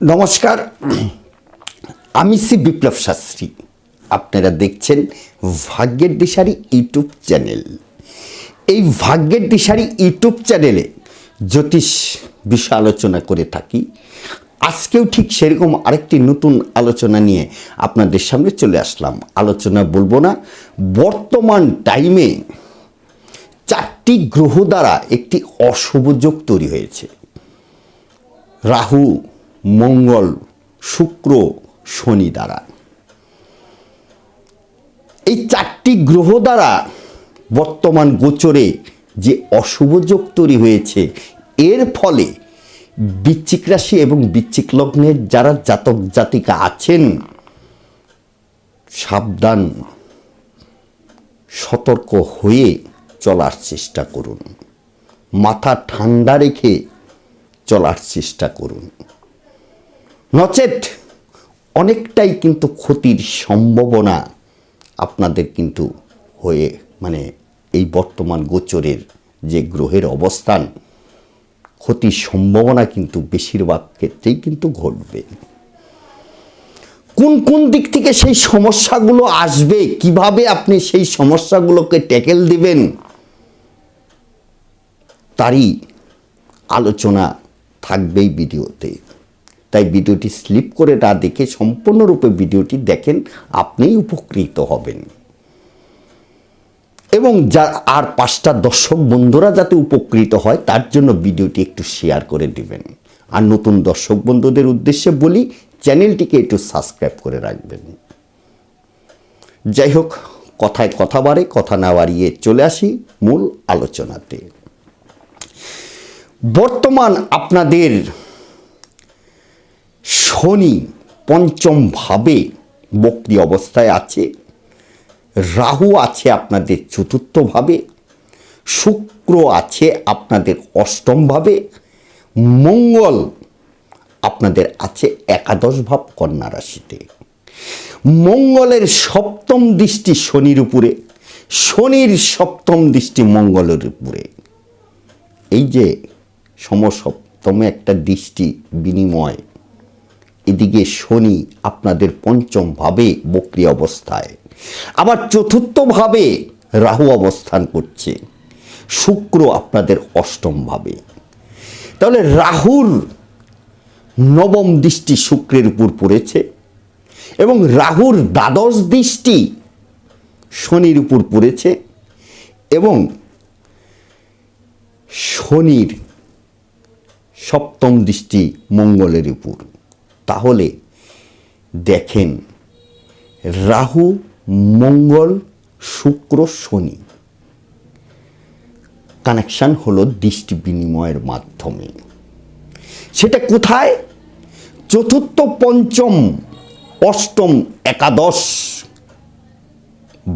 নমস্কার। আমি শ্রী বিপ্লব শাস্ত্রী। আপনারা দেখছেন ভাগ্যের দিশারি ইউটিউব চ্যানেল। এই ভাগ্যের দিশারি ইউটিউব চ্যানেলে জ্যোতিষ বিষয় আলোচনা করে থাকি। আজকেও ঠিক সেরকম আরেকটি নতুন আলোচনা নিয়ে আপনাদের সামনে চলে আসলাম। আলোচনা বলব না, বর্তমান টাইমে চারটি গ্রহ দ্বারা একটি অশুভ যোগ তৈরি হয়েছে। রাহু মঙ্গল, শুক্র, শনি দ্বারা। এই চারটি গ্রহ দ্বারা বর্তমান গোচরে যে অশুভ যোগ তৈরি হয়েছে, এর ফলে বৃশ্চিক রাশি এবং বৃশ্চিক লগ্নের যারা জাতক জাতিকা আছেন, সাবধান, সতর্ক হয়ে চলার চেষ্টা করুন। মাথা ঠান্ডা রেখে চলার চেষ্টা করুন। নচেত অনেকটাই কিন্তু ক্ষতির সম্ভাবনা আপনাদের কিন্তু হয়ে মানে এই বর্তমান গোচরের যে গ্রহের অবস্থান, ক্ষতির সম্ভাবনা কিন্তু বেশিরভাগ ক্ষেত্রেই কিন্তু ঘটবে। কোন কোন দিক থেকে সেই সমস্যাগুলো আসবে, কীভাবে আপনি সেই সমস্যাগুলোকে ট্যাকেল দিবেন, তারই আলোচনা থাকবেই ভিডিওতে। তাই ভিডিওটি স্লিপ করে না দেখে সম্পূর্ণরূপে ভিডিওটি দেখেন, আপনিই উপকৃত হবেন। এবং যা আর পাঁচটা দর্শক বন্ধুরা যাতে উপকৃত হয়, তার জন্য ভিডিওটি একটু শেয়ার করে দিবেন। আর নতুন দর্শক বন্ধুদের উদ্দেশ্যে বলি, চ্যানেলটিকে একটু সাবস্ক্রাইব করে রাখবেন। যাই হোক, কথায় কথা বাড়ে, কথা না বাড়িয়ে চলে আসি মূল আলোচনাতে। বর্তমান আপনাদের শনি পঞ্চম ভাবে বক্রি অবস্থায় আছে। রাহু আছে আপনাদের চতুর্থ ভাবে। শুক্র আছে আপনাদের অষ্টম ভাবে। মঙ্গল আপনাদের আছে একাদশ ভাব কন্যা রাশিতে। মঙ্গলের সপ্তম দৃষ্টি শনির উপরে। শনির সপ্তম দৃষ্টি মঙ্গলের উপরে। এই যে সমসপ্তমে একটা দৃষ্টি বিনিময় এদিকে শনি আপনাদের পঞ্চম ভাবে বক্রি অবস্থায়। আবার চতুর্থ ভাবে রাহু অবস্থান করছে। শুক্র আপনাদের অষ্টম ভাবে। তাহলে রাহুর নবম দৃষ্টি শুক্রের উপর পড়েছে এবং রাহুর দ্বাদশ দৃষ্টি শনির উপর পড়েছে এবং শনির সপ্তম দৃষ্টি মঙ্গলের উপর। তাহলে দেখেন, রাহু, মঙ্গল, শুক্র, শনি। কানেকশান হলো দৃষ্টি বিনিময়ের মাধ্যমে। সেটা কোথায়? চতুর্থ, পঞ্চম, অষ্টম, একাদশ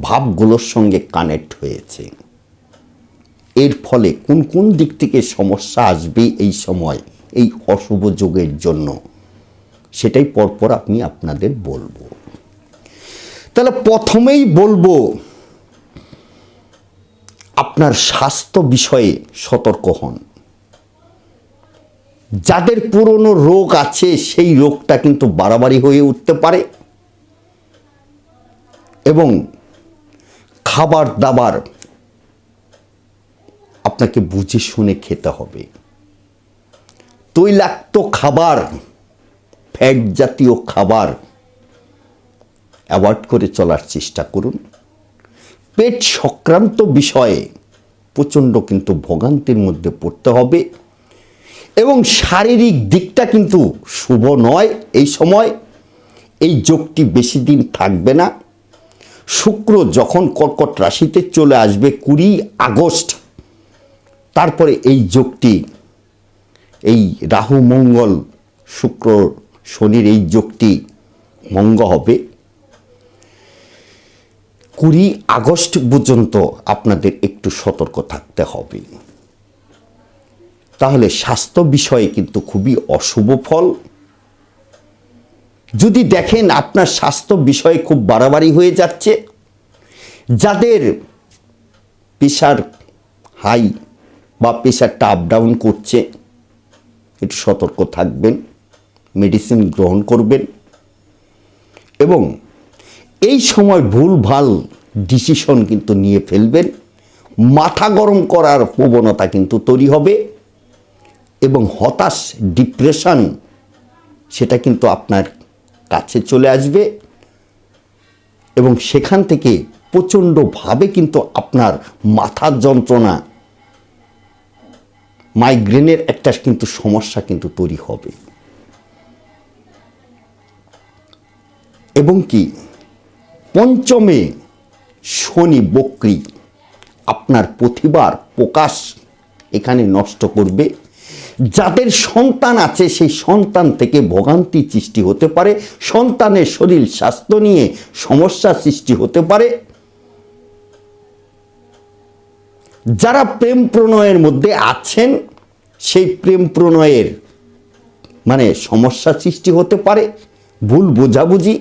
ভাবগুলোর সঙ্গে কানেক্ট হয়েছে। এর ফলে কোন কোন দিক থেকে সমস্যা আসবে এই সময়, এই অশুভ যোগের জন্য? সেটাই পরপর আমি আপনাদের বলব। তাহলে প্রথমেই বলব, আপনার স্বাস্থ্য বিষয়ে সতর্ক হন। যাদের পুরনো রোগ আছে, সেই রোগটা কিন্তু বাড়াবাড়ি হয়ে উঠতে পারে। এবং খাবার দাবার আপনাকে বুঝে শুনে খেতে হবে। তৈলাক্ত খাবার ফ্যাট জাতীয় খাবার অ্যাভয়েড করে চলার চেষ্টা করুন। পেট সংক্রান্ত বিষয়ে প্রচণ্ড কিন্তু ভোগান্তির মধ্যে পড়তে হবে এবং শারীরিক দিকটা কিন্তু শুভ নয় এই সময়। এই যোগটি বেশি দিন থাকবে না। শুক্র যখন কর্কট রাশিতে চলে আসবে কুড়ি আগস্ট, তারপরে এই যোগটি, এই রাহু, মঙ্গল শুক্র শনির এই যোগটি মঙ্গ হবে। কুড়ি আগস্ট পর্যন্ত আপনাদের একটু সতর্ক থাকতে হবে। তাহলে স্বাস্থ্য বিষয়ে কিন্তু খুবই অশুভ ফল। যদি দেখেন আপনার স্বাস্থ্য বিষয়ে খুব বাড়াবাড়ি হয়ে যাচ্ছে, যাদের প্রেশার হাই বা প্রেশারটা আপ ডাউন করছে, একটু সতর্ক থাকবেন। মেডিসিন গ্রহণ করবেন এবং এই সময় ভুল ভালো ডিসিশন কিন্তু নিয়ে ফেলবেন, মাথা গরম করার প্রবণতা কিন্তু তৈরি হবে এবং হতাশ ডিপ্রেশন সেটা কিন্তু আপনার কাছে চলে আসবে এবং সেখান থেকে প্রচণ্ডভাবে কিন্তু আপনার মাথার যন্ত্রণা মাইগ্রেনের একটা কিন্তু সমস্যা কিন্তু তৈরি হবে। এবং কি? পঞ্চমে শনি বক্রী। আপনার প্রতিভার প্রকাশ এখানে নষ্ট করবে। যাদের সন্তান আছে, সেই সন্তান থেকে ভোগান্তি সৃষ্টি হতে পারে। সন্তানের শরীর স্বাস্থ্য নিয়ে সমস্যা সৃষ্টি হতে পারে। যারা প্রেম প্রণয়ের মধ্যে আছেন, সেই প্রেম প্রণয়ের মানে সমস্যা সৃষ্টি হতে পারে। ভুল বোঝাবুঝি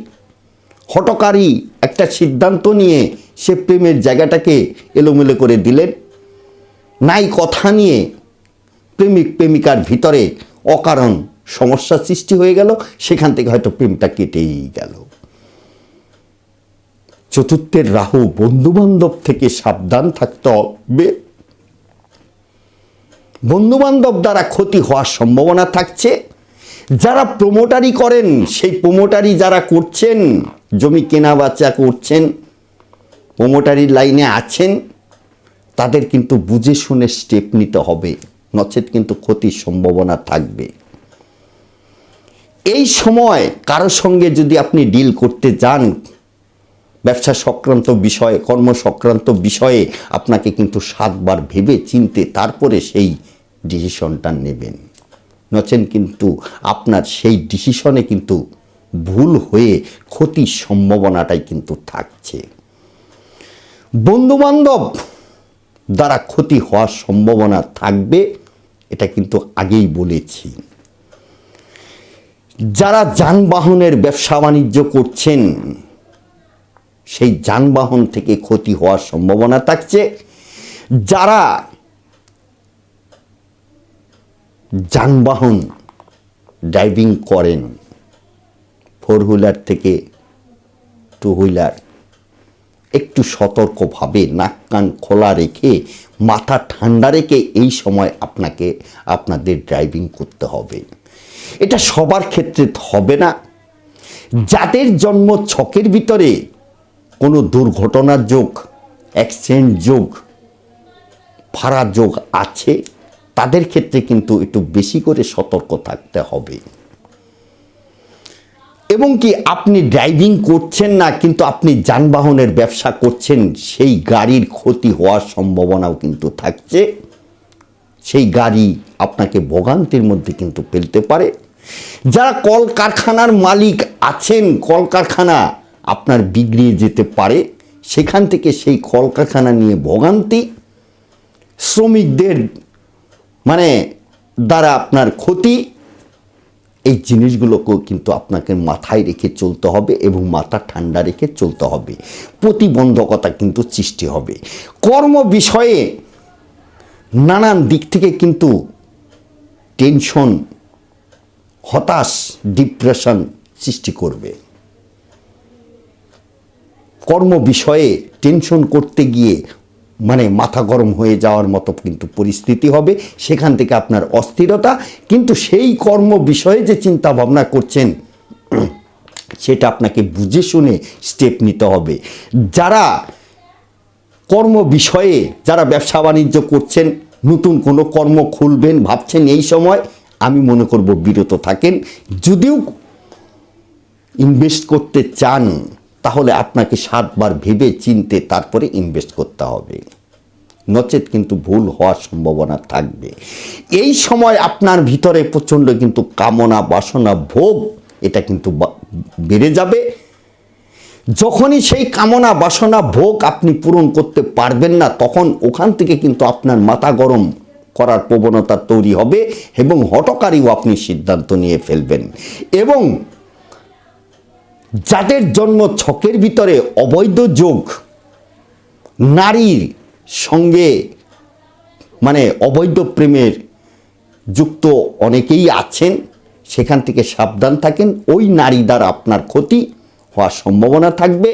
হটকারী একটা সিদ্ধান্ত নিয়ে সে প্রেমের জায়গাটাকে এলোমেলো করে দিলেন। নাই কথা নিয়ে প্রেমিক প্রেমিকার ভিতরে অকারণ সমস্যা সৃষ্টি হয়ে গেল, সেখান থেকে হয়তো প্রেমটা কেটেই গেল। চতুর্থের রাহু বন্ধুবান্ধব থেকে সাবধান থাকতে হবে। বন্ধুবান্ধব দ্বারা ক্ষতি হওয়ার সম্ভাবনা থাকছে। যারা প্রমোটারি করেন, সেই প্রমোটারি যারা করছেন জমি কেনা বেচা করছেন প্রমোটারির লাইনে আছেন, তাদের কিন্তু বুঝে শুনে স্টেপ নিতে হবে। নচেত কিন্তু ক্ষতির সম্ভাবনা থাকবে। এই সময় কারও সঙ্গে যদি আপনি ডিল করতে যান, ব্যবসা সংক্রান্ত বিষয়ে, কর্ম সংক্রান্ত বিষয়ে আপনাকে কিন্তু সাতবার ভেবে চিনতে তারপরে সেই ডিসিশনটা নেবেন। নচেন কিন্তু আপনার সেই ডিসিশনে কিন্তু ভুল হয়ে ক্ষতির সম্ভাবনাটাই কিন্তু থাকছে। বন্ধুবান্ধব দ্বারা ক্ষতি হওয়ার সম্ভাবনা থাকবে, এটা কিন্তু আগেই বলেছি। যারা যানবাহনের ব্যবসা বাণিজ্য করছেন, সেই যানবাহন থেকে ক্ষতি হওয়ার সম্ভাবনা থাকছে। যারা যানবাহন ড্রাইভিং করেন ফোর হুইলার থেকে টু হুইলার। একটু সতর্কভাবে নাক কান খোলা রেখে, মাথা ঠান্ডা রেখে এই সময় আপনাকে, আপনাদের ড্রাইভিং করতে হবে। এটা সবার ক্ষেত্রে হবে না। যাদের জন্ম ছকের ভিতরে কোনো দুর্ঘটনার যোগ অ্যাক্সিডেন্ট যোগ, ফাড়া যোগ আছে, তাদের ক্ষেত্রে কিন্তু একটু বেশি করে সতর্ক থাকতে হবে। এবং কি আপনি ড্রাইভিং করছেন না, কিন্তু আপনি যানবাহনের ব্যবসা করছেন, সেই গাড়ির ক্ষতি হওয়ার সম্ভাবনাও কিন্তু থাকছে। সেই গাড়ি আপনাকে ভোগান্তির মধ্যে কিন্তু ফেলতে পারে। যারা কলকারখানার মালিক আছেন, কলকারখানা আপনার বিগড়িয়ে যেতে পারে, সেখান থেকে সেই কলকারখানা নিয়ে ভোগান্তি। শ্রমিকদের মানে দ্বারা আপনার ক্ষতি। এই জিনিসগুলোকেও কিন্তু আপনাকে মাথায় রেখে চলতে হবে এবং মাথা ঠান্ডা রেখে চলতে হবে। প্রতিবন্ধকতা কিন্তু সৃষ্টি হবে। কর্ম বিষয়ে নানান দিক থেকে কিন্তু টেনশন হতাশ ডিপ্রেশন সৃষ্টি করবে। কর্ম বিষয়ে টেনশন করতে গিয়ে মানে মাথা গরম হয়ে যাওয়ার মতো কিন্তু পরিস্থিতি হবে, সেখান থেকে আপনার অস্থিরতা। কিন্তু সেই কর্ম বিষয়ে যে চিন্তা ভাবনা করছেন, সেটা আপনাকে বুঝে শুনে স্টেপ নিতে হবে। যারা কর্ম বিষয়ে, যারা ব্যবসা বাণিজ্য করছেন, নতুন কোনো কর্ম খুলবেন, ভাবছেন এই সময়, আমি মনে করব বিরত থাকেন। যদিও ইনভেস্ট করতে চান তাহলে আপনাকে সাতবার ভেবে চিনতে তারপরে ইনভেস্ট করতে হবে। নচেত কিন্তু ভুল হওয়ার সম্ভাবনা থাকবে। এই সময় আপনার ভিতরে প্রচণ্ড কিন্তু কামনা, বাসনা, ভোগ, এটা কিন্তু বেড়ে যাবে। যখনই সেই কামনা, বাসনা, ভোগ আপনি পূরণ করতে পারবেন না, তখন ওখান থেকে কিন্তু আপনার মাথা গরম করার প্রবণতা তৈরি হবে এবং হটকারীও আপনি সিদ্ধান্ত নিয়ে ফেলবেন। এবং যাদের জন্ম ছকের ভিতরে অবৈধ যোগ, নারীর সঙ্গে মানে অবৈধ প্রেমের যুক্ত অনেকেই আছেন, সেখান থেকে সাবধান থাকেন। ওই নারী দ্বারা আপনার ক্ষতি হওয়ার সম্ভাবনা থাকবে।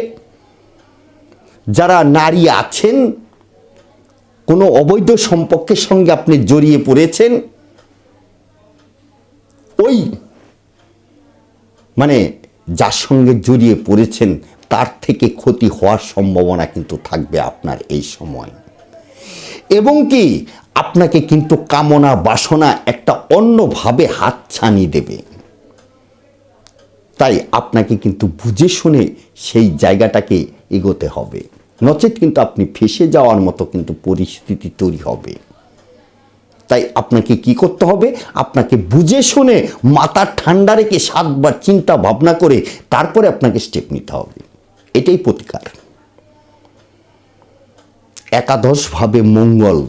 যারা নারী আছেন, কোনো অবৈধ সম্পর্কের সঙ্গে আপনি জড়িয়ে পড়েছেন, ওই মানে যার সঙ্গে জড়িয়ে পড়েছেন, তার থেকে ক্ষতি হওয়ার সম্ভাবনা কিন্তু থাকবে আপনার এই সময়। এবং কি, আপনাকে কিন্তু কামনা, বাসনা একটা অন্যভাবে হাত ছানি দেবে। তাই আপনাকে কিন্তু বুঝে শুনে সেই জায়গাটাকে এগোতে হবে। নচেত কিন্তু আপনি ফেসে যাওয়ার মতো কিন্তু পরিস্থিতি তৈরি হবে। তাই আপনাকে কি করতে হবে? আপনাকে বুঝে শুনে মাথা ঠান্ডা রেখে সাতবার চিন্তা ভাবনা করে তারপরে আপনাকে স্টেপ নিতে হবে। এটাই প্রতিকার। একাদশভাবে মঙ্গল।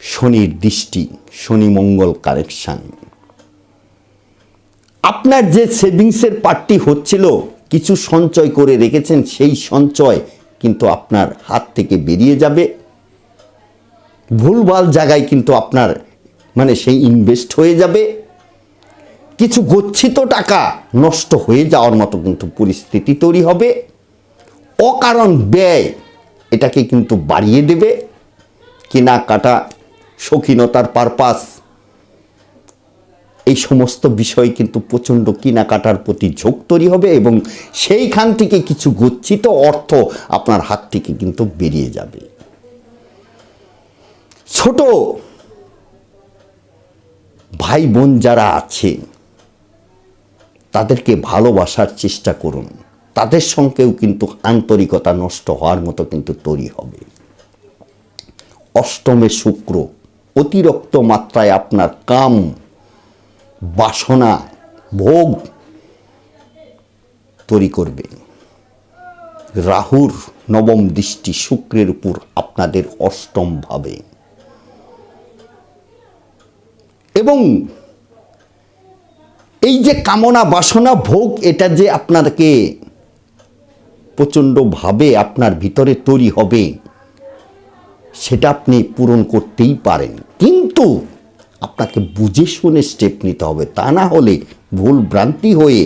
শনির দৃষ্টি, শনি মঙ্গল কারেকশান আপনার যে সেভিংসের পার্টটি হচ্ছিল, কিছু সঞ্চয় করে রেখেছেন, সেই সঞ্চয় কিন্তু আপনার হাত থেকে বেরিয়ে যাবে। ভুলভাল জায়গায় কিন্তু আপনার মানে সেই ইনভেস্ট হয়ে যাবে। কিছু গচ্ছিত টাকা নষ্ট হয়ে যাওয়ার মতো কিন্তু পরিস্থিতি তৈরি হবে। অকারণ ব্যয় এটাকে কিন্তু বাড়িয়ে দেবে। কেনাকাটা, শৌখিনতার পারপাস এই সমস্ত বিষয় কিন্তু প্রচণ্ড কেনাকাটার প্রতি ঝোঁক তৈরি হবে এবং সেইখান থেকে কিছু গচ্ছিত অর্থ আপনার হাত থেকে কিন্তু বেরিয়ে যাবে। ছোট ভাই বোন যারা আছে, তাদেরকে ভালোবাসার চেষ্টা করুন। তাদের সঙ্গেও কিন্তু আন্তরিকতা নষ্ট হওয়ার মতো কিন্তু তৈরি হবে। অষ্টমে শুক্র, অতিরিক্ত মাত্রায় আপনার কাম, বাসনা, ভোগ তৈরি করবে। রাহুর নবম দৃষ্টি শুক্রের উপর আপনাদের অষ্টম ভাবে এবং এই যে কামনা বাসনা ভোগ, এটা যে আপনাকে প্রচণ্ডভাবে আপনার ভিতরে তৈরি হবে, সেটা আপনি পূরণ করতেই পারেন। কিন্তু আপনাকে বুঝে শুনে স্টেপ নিতে হবে। তা না হলে ভুল ভ্রান্তি হয়ে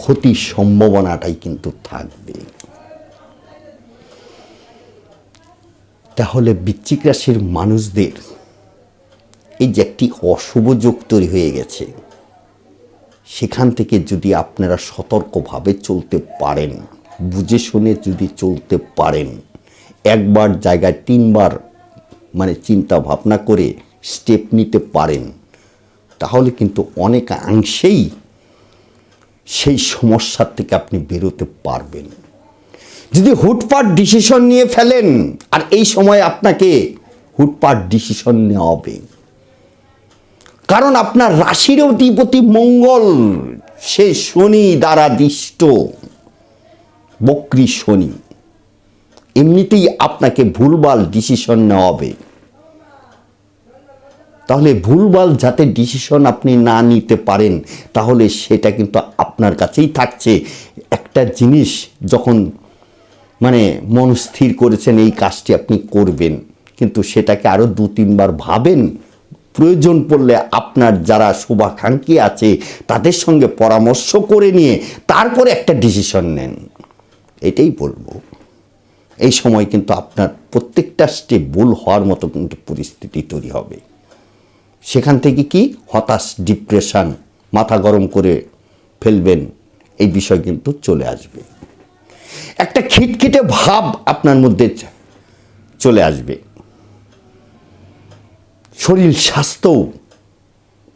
ক্ষতির সম্ভাবনাটাই কিন্তু থাকবে। তাহলে বৃশ্চিক রাশির মানুষদের এই যে একটি অশুভ যোগ তৈরি হয়ে গেছে, সেখান থেকে যদি আপনারা সতর্কভাবে চলতে পারেন, বুঝে শুনে যদি চলতে পারেন, একবার জায়গায় তিনবার মানে চিন্তা ভাবনা করে স্টেপ নিতে পারেন, তাহলে কিন্তু অনেকাংশেই সেই সমস্যার থেকে আপনি বেরোতে পারবেন। যদি হুটপাট ডিসিশন নিয়ে ফেলেন, আর এই সময় আপনাকে হুটপাট ডিসিশন নেওয়া হবে। কারণ আপনার রাশির অধিপতি মঙ্গল, সে শনি দ্বারা দিষ্ট, বক্রি শনি। এমনিতেই আপনাকে ভুলভাল ডিসিশন নেওয়া হবে। তাহলে ভুলভাল যাতে ডিসিশন আপনি না নিতে পারেন, তাহলে সেটা কিন্তু আপনার কাছেই থাকছে। একটা জিনিস যখন মানে মন স্থির করেছেন, এই কাজটি আপনি করবেন। কিন্তু সেটাকে আরও দু তিনবার ভাবেন প্রয়োজন পড়লে আপনার যারা শুভাকাঙ্ক্ষী আছে, তাদের সঙ্গে পরামর্শ করে নিয়ে তারপরে একটা ডিসিশন নেন। এটাই বলব। এই সময় কিন্তু আপনার প্রত্যেকটা স্টেপ ভুল হওয়ার মতো কিন্তু পরিস্থিতি তৈরি হবে। সেখান থেকে কি? হতাশ ডিপ্রেশন মাথা গরম করে ফেলবেন, এই বিষয় কিন্তু চলে আসবে। একটা খিটখিটে ভাব আপনার মধ্যে চলে আসবে। শরীর স্বাস্থ্যও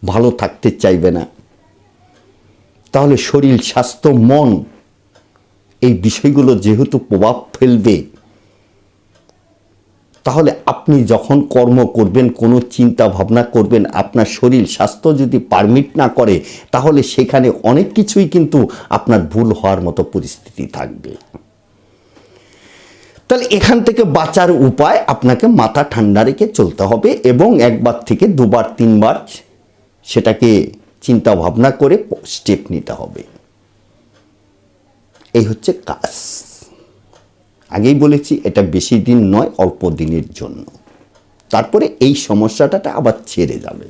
ভালো থাকতে চাইবে না। তাহলে শরীর, স্বাস্থ্য, মন এই বিষয়গুলো যেহেতু প্রভাব ফেলবে, তাহলে আপনি যখন কর্ম করবেন, কোনো চিন্তা ভাবনা করবেন, আপনার শরীর, স্বাস্থ্য যদি পারমিট না করে, তাহলে সেখানে অনেক কিছুই কিন্তু আপনার ভুল হওয়ার মতো পরিস্থিতি থাকবে। তাহলে এখান থেকে বাঁচার উপায় আপনাকে মাথা ঠান্ডা রেখে চলতে হবে এবং একবার থেকে দুবার, তিনবার সেটাকে চিন্তা ভাবনা করে স্টেপ নিতে হবে। এই হচ্ছে কাজ। আগেই বলেছি, এটা বেশি দিন নয়, অল্প দিনের জন্য। তারপরে এই সমস্যাটা আবার ছেড়ে যাবে।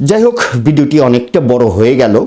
যাই হোক, ভিডিওটি অনেকটা বড় হয়ে গেল।